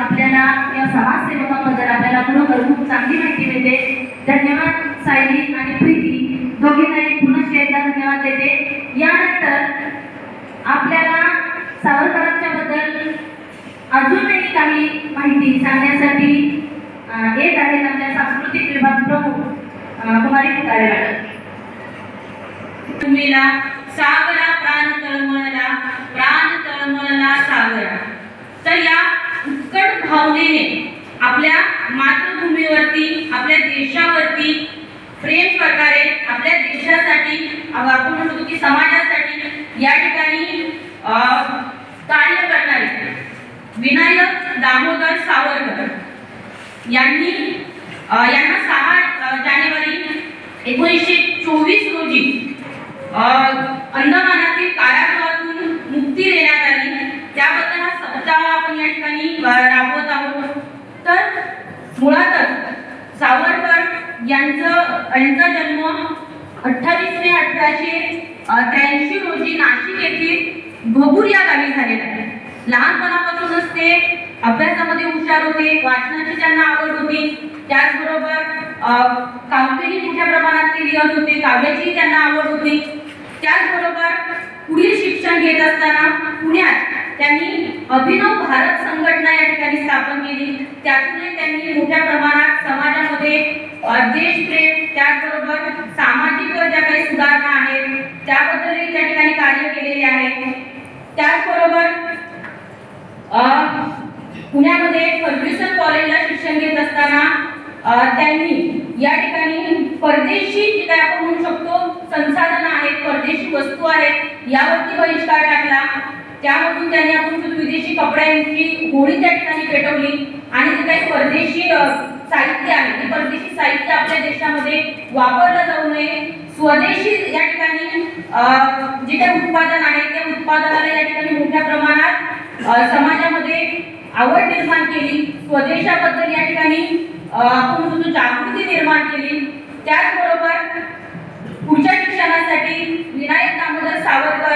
आपल्याला या समाजसेवकाबद्दल आपल्याला खरोखर खूप चांगली माहिती मिळते. धन्यवाद सायली आणि प्रीती. दोघींनाही पुन्हा एकदा धन्यवाद देते. यानंतर आपल्याला सावरकरांच्या बद्दल अजूनही काही माहिती सांगण्यासाठी येत आहेत आपल्या सांस्कृतिक विभाग प्रमुख कुमारी फुटारे तुम्हीला सागरा प्राण तळमळला प्राण तळमळला सागरा तर या उत्कट भावनेने आपल्या मातृभूमीवरती आपल्या देशावरती प्रेम प्रकारे आपल्या देशासाठी आपण म्हणतो की समाजासाठी या ठिकाणी कार्य करणारे विनायक दामोदर सावरकर यांनी यांना सहा जानेवारी एकोणीसशे चोवीस रोजी अंदमान त्याबद्दल आपण या ठिकाणी राबवत आहोत. तर मुळातच सावरकर यांचं यांचा जन्म अठ्ठावीस मे अठराशे त्र्याऐंशी रोजी नाशिक येथील भगूर या गावी झालेला आहे. लहानपणापासूनच ते अभ्यासामध्ये हुशार होते वाचनाची त्यांना आवड होती. त्याचबरोबर काव्यही मोठ्या प्रमाणात ते लिहत होते काव्याचीही त्यांना आवड होती. त्याचबरोबर पुढील शिक्षण घेत असताना पुण्यात त्यांनी अभिनव भारत संघटना या ठिकाणी स्थापन केली. त्यातूनही त्यांनी मोठ्या प्रमाणात समाजामध्ये देश देशप्रेम त्याचबरोबर सामाजिक ज्या काही सुधारणा आहेत त्याबद्दलही त्या ठिकाणी कार्य केलेले आहे. त्याचबरोबर पुण्यामध्ये फर्ग्युसन कॉलेजला शिक्षण घेत असताना त्यांनी या ठिकाणी परदेशी जे काय आपण म्हणू शकतो संसाधनं आहेत परदेशी वस्तू आहेत यावरती बहिष्कार टाकला. त्यामधून त्यांनी आपण विदेशी कपड्यांची होळी त्या ठिकाणी पेटवली. आणि जे काही परदेशी साहित्य आहे. ते परदेशी साहित्य आपल्या देशामध्ये वापरलं जाऊ नये. स्वदेशी या ठिकाणी जे काही उत्पादन आहे त्या उत्पादनाला या ठिकाणी मोठ्या प्रमाणात समाजामध्ये आवड निर्माण केली. स्वदेशाबद्दल या ठिकाणी आपण म्हणतो जागृती निर्माण केली. त्याचबरोबर पुढच्या शिक्षणासाठी विनायक दामोदर सावरकर